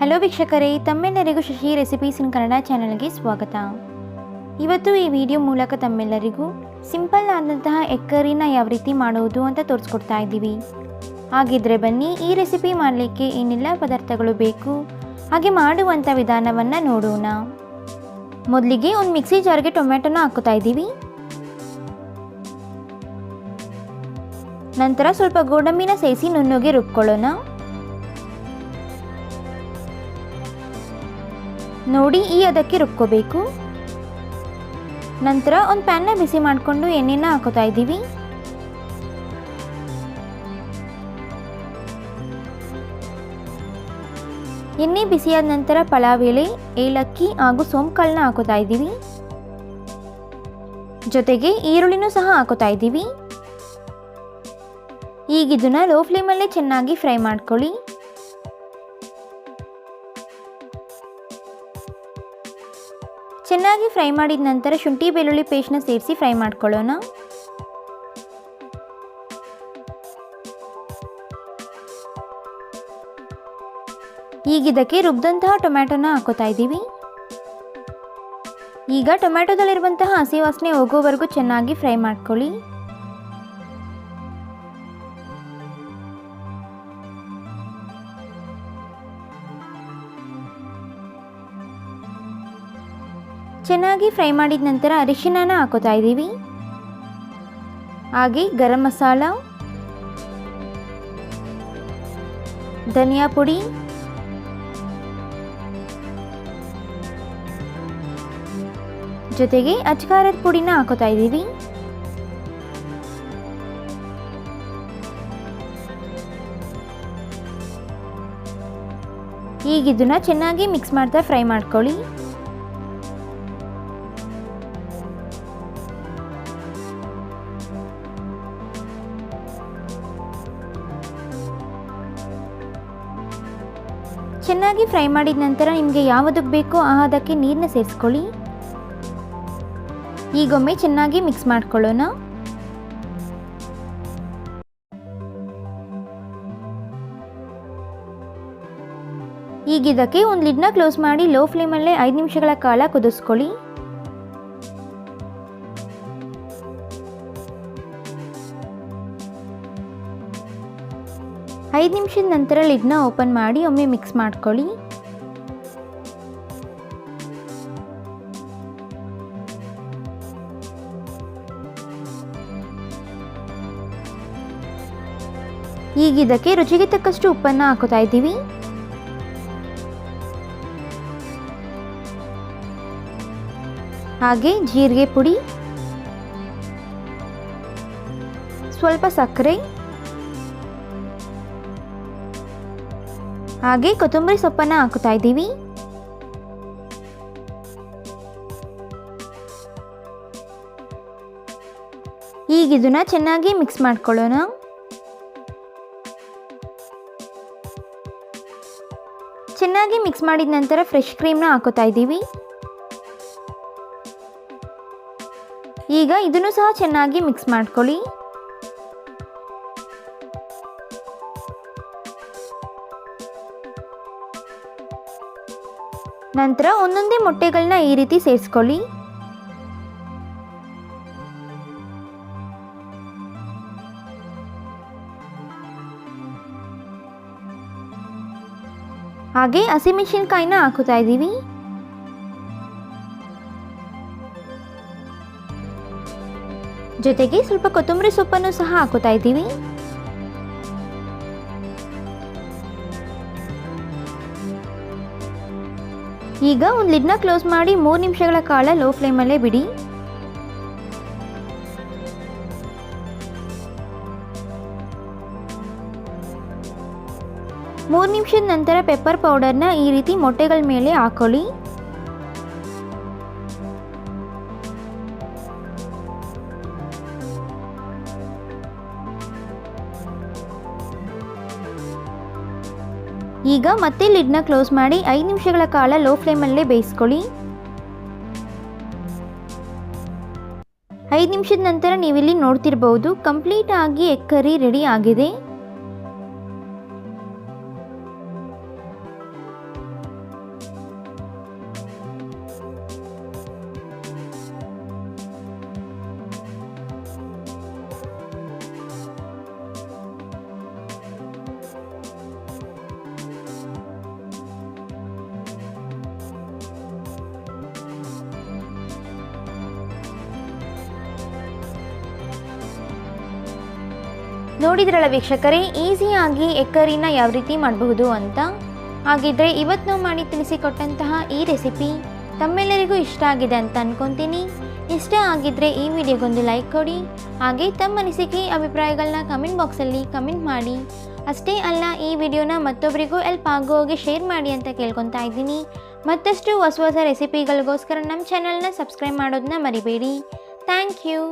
Hello ವೀಕ್ಷಕರೇ, ತಮ್ಮೆಲ್ಲರಿಗೂ Shashi recipes ಇನ್ ಕನ್ನಡ ಚಾನಲ್ಗೆ ಸ್ವಾಗತ. ಇವತ್ತು ಈ ವಿಡಿಯೋ ಮೂಲಕ ತಮ್ಮೆಲ್ಲರಿಗೂ ಸಿಂಪಲ್ ಆದಂತಹ ಎಕ್ಕರಿನ ಯಾವ ರೀತಿ ಮಾಡುವುದು ಅಂತ ತೋರಿಸ್ಕೊಡ್ತಾ ಇದ್ದೀವಿ. ಹಾಗಿದ್ರೆ ಬನ್ನಿ ಈ ರೆಸಿಪಿ ಮಾಡಲಿಕ್ಕೆ ಏನೆಲ್ಲ ಪದಾರ್ಥಗಳು ಬೇಕು, ಹಾಗೆ ಮಾಡುವಂಥ ವಿಧಾನವನ್ನು ನೋಡೋಣ. ಮೊದಲಿಗೆ ಒಂದು ಮಿಕ್ಸಿ ಜಾರ್ಗೆ ಟೊಮೆಟೊನ ಹಾಕೋತಾ ಇದ್ದೀವಿ. ನಂತರ ಸ್ವಲ್ಪ ಗೋಡಂಬಿನ ಸೇರಿಸಿ ನುಣ್ಣಗೆ ರುಬ್ಕೊಳ್ಳೋಣ. ನೋಡಿ, ಈ ಅದಕ್ಕೆ ರುಬ್ಕೋಬೇಕು. ನಂತರ ಒಂದು ಪ್ಯಾನ್ನ ಬಿಸಿ ಮಾಡಿಕೊಂಡು ಎಣ್ಣೆನ ಹಾಕೋತಾ ಇದ್ದೀವಿ. ಎಣ್ಣೆ ಬಿಸಿಯಾದ ನಂತರ ಪಲಾವ್ ಎಲೆ, ಏಲಕ್ಕಿ ಹಾಗೂ ಸೋಂಕಾಳನ್ನ ಹಾಕೋತಾ ಇದ್ದೀವಿ. ಜೊತೆಗೆ ಈರುಳ್ಳಿನೂ ಸಹ ಹಾಕೋತಾ ಇದ್ದೀವಿ. ಈಗ ಇದನ್ನ ಲೋ ಫ್ಲೇಮಲ್ಲೇ ಚೆನ್ನಾಗಿ ಫ್ರೈ ಮಾಡ್ಕೊಳ್ಳಿ. ಚೆನ್ನಾಗಿ ಫ್ರೈ ಮಾಡಿದ ನಂತರ ಶುಂಠಿ ಬೆಳ್ಳುಳ್ಳಿ ಪೇಸ್ಟ್ನ ಸೇರಿಸಿ ಫ್ರೈ ಮಾಡ್ಕೊಳ್ಳೋಣ. ಈಗ ಇದಕ್ಕೆ ರುಬ್ದಂತಹ ಟೊಮ್ಯಾಟೊನ ಹಾಕೋತಾ ಇದ್ದೀವಿ. ಈಗ ಟೊಮ್ಯಾಟೊದಲ್ಲಿರುವಂತಹ ಹಸಿ ವಾಸನೆ ಹೋಗೋವರೆಗೂ ಚೆನ್ನಾಗಿ ಫ್ರೈ ಮಾಡ್ಕೊಳ್ಳಿ. ಚೆನ್ನಾಗಿ ಫ್ರೈ ಮಾಡಿದ ನಂತರ ಅರಿಶಿಣನ ಹಾಕೋತಾ ಇದ್ದೀವಿ. ಹಾಗೆ ಗರಂ ಮಸಾಲ, ಧನಿಯಾ ಪುಡಿ, ಜೊತೆಗೆ ಅಚ್ಕಾರದ ಪುಡಿನ ಹಾಕೋತಾ ಇದ್ದೀವಿ. ಈಗ ಇದನ್ನ ಚೆನ್ನಾಗಿ ಮಿಕ್ಸ್ ಮಾಡ್ತಾ ಫ್ರೈ ಮಾಡ್ಕೊಳ್ಳಿ. ಚೆನ್ನಾಗಿ ಫ್ರೈ ಮಾಡಿದ ನಂತರ ನಿಮಗೆ ಯಾವುದಕ್ಕೆ ಬೇಕೋ ಆ ಅದಕ್ಕೆ ನೀರನ್ನ ಸೇರಿಸ್ಕೊಳ್ಳಿ. ಈಗೊಮ್ಮೆ ಚೆನ್ನಾಗಿ ಮಿಕ್ಸ್ ಮಾಡ್ಕೊಳ್ಳೋಣ. ಈಗ ಇದಕ್ಕೆ ಒಂದು ಲಿಡ್ನ ಕ್ಲೋಸ್ ಮಾಡಿ ಲೋ ಫ್ಲೇಮಲ್ಲೇ ಐದು ನಿಮಿಷಗಳ ಕಾಲ ಕುದಿಸ್ಕೊಳ್ಳಿ. ಐದು ನಿಮಿಷದ ನಂತರ ಲಿಡ್ನ ಓಪನ್ ಮಾಡಿ, ಒಮ್ಮೆ ಮಿಕ್ಸ್ ಮಾಡ್ಕೊಳ್ಳಿ. ಈಗ ಇದಕ್ಕೆ ರುಚಿಗೆ ತಕ್ಕಷ್ಟು ಉಪ್ಪನ್ನು ಹಾಕೋತಾ ಇದ್ದೀವಿ. ಹಾಗೆ ಜೀರಿಗೆ ಪುಡಿ, ಸ್ವಲ್ಪ ಸಕ್ಕರೆ ಹಾಗೆ ಕೊತ್ತಂಬರಿ ಸೊಪ್ಪನ್ನು ಹಾಕುತ್ತಾ ಇದ್ದೀವಿ. ಈಗ ಇದನ್ನ ಚೆನ್ನಾಗಿ ಮಿಕ್ಸ್ ಮಾಡ್ಕೊಳ್ಳೋಣ. ಚೆನ್ನಾಗಿ ಮಿಕ್ಸ್ ಮಾಡಿದ ನಂತರ ಫ್ರೆಶ್ ಕ್ರೀಮ್ನ ಹಾಕೋತಾ ಇದ್ದೀವಿ. ಈಗ ಇದನ್ನು ಸಹ ಚೆನ್ನಾಗಿ ಮಿಕ್ಸ್ ಮಾಡ್ಕೊಳ್ಳಿ. ನಂತರ ಒಂದೊಂದೇ ಮೊಟ್ಟೆಗಳನ್ನ ಈ ರೀತಿ ಸೇರಿಸ್ಕೊಳ್ಳಿ. ಹಾಗೆ ಹಸಿಮೆಣಸಿನ್ಕಾಯಿನ ಹಾಕುತ್ತಾ ಇದ್ದೀವಿ. ಜೊತೆಗೆ ಸ್ವಲ್ಪ ಕೊತ್ತಂಬರಿ ಸೊಪ್ಪನ್ನು ಸಹ ಹಾಕುತ್ತಾ ಇದ್ದೀವಿ. ಈಗ ಒಂದು ಲಿಡ್ನ ಕ್ಲೋಸ್ ಮಾಡಿ ಮೂರು ನಿಮಿಷಗಳ ಕಾಲ ಲೋ ಫ್ಲೇಮಲ್ಲೇ ಬಿಡಿ. ಮೂರು ನಿಮಿಷದ ನಂತರ ಪೆಪ್ಪರ್ ಪೌಡರ್ನ ಈ ರೀತಿ ಮೊಟ್ಟೆಗಳ ಮೇಲೆ ಹಾಕೊಳ್ಳಿ. ಈಗ ಮತ್ತೆ ಲಿಡ್ನ ಕ್ಲೋಸ್ ಮಾಡಿ ಐದು ನಿಮಿಷಗಳ ಕಾಲ ಲೋ ಫ್ಲೇಮಲ್ಲೇ ಬೇಯಿಸ್ಕೊಳ್ಳಿ. ಐದು ನಿಮಿಷದ ನಂತರ ನೀವಿಲ್ಲಿ ನೋಡ್ತಿರ್ಬೋದು, ಕಂಪ್ಲೀಟ್ ಆಗಿ ಎಗ್ ಕರಿ ರೆಡಿ ಆಗಿದೆ. ನೋಡಿದ್ರಲ್ಲ ವೀಕ್ಷಕರೇ, ಈಸಿಯಾಗಿ ಎಗ್ ಕರಿನ ಯಾವ ರೀತಿ ಮಾಡಬಹುದು ಅಂತ? ಹಾಗಿದ್ರೆ ಇವತ್ತು ನಾವು ಮಾಡಿ ತಿಳಿಸಿಕೊಟ್ಟಂತಹ ಈ ರೆಸಿಪಿ ತಮ್ಮೆಲ್ಲರಿಗೂ ಇಷ್ಟ ಆಗಿದೆ ಅಂತ ಅನ್ಕೊತೀನಿ. ಇಷ್ಟ ಆಗಿದ್ರೆ ಈ ವಿಡಿಯೋಗೊಂದು ಲೈಕ್ ಕೊಡಿ, ಹಾಗೆ ತಮ್ಮ ಅನಿಸಿಕೆ ಅಭಿಪ್ರಾಯಗಳನ್ನ ಕಮೆಂಟ್ ಬಾಕ್ಸಲ್ಲಿ ಕಮೆಂಟ್ ಮಾಡಿ. ಅಷ್ಟೇ ಅಲ್ಲ, ಈ ವಿಡಿಯೋನ ಮತ್ತೊಬ್ಬರಿಗೂ ಎಲ್ಪ್ ಆಗೋ ಹಾಗೆ ಶೇರ್ ಮಾಡಿ ಅಂತ ಕೇಳ್ಕೊತಾ ಇದ್ದೀನಿ. ಮತ್ತಷ್ಟು ಹೊಸ ಹೊಸ ರೆಸಿಪಿಗಳಿಗೋಸ್ಕರ ನಮ್ಮ ಚಾನಲ್ನ ಸಬ್ಸ್ಕ್ರೈಬ್ ಮಾಡೋದನ್ನ ಮರಿಬೇಡಿ. Thank you.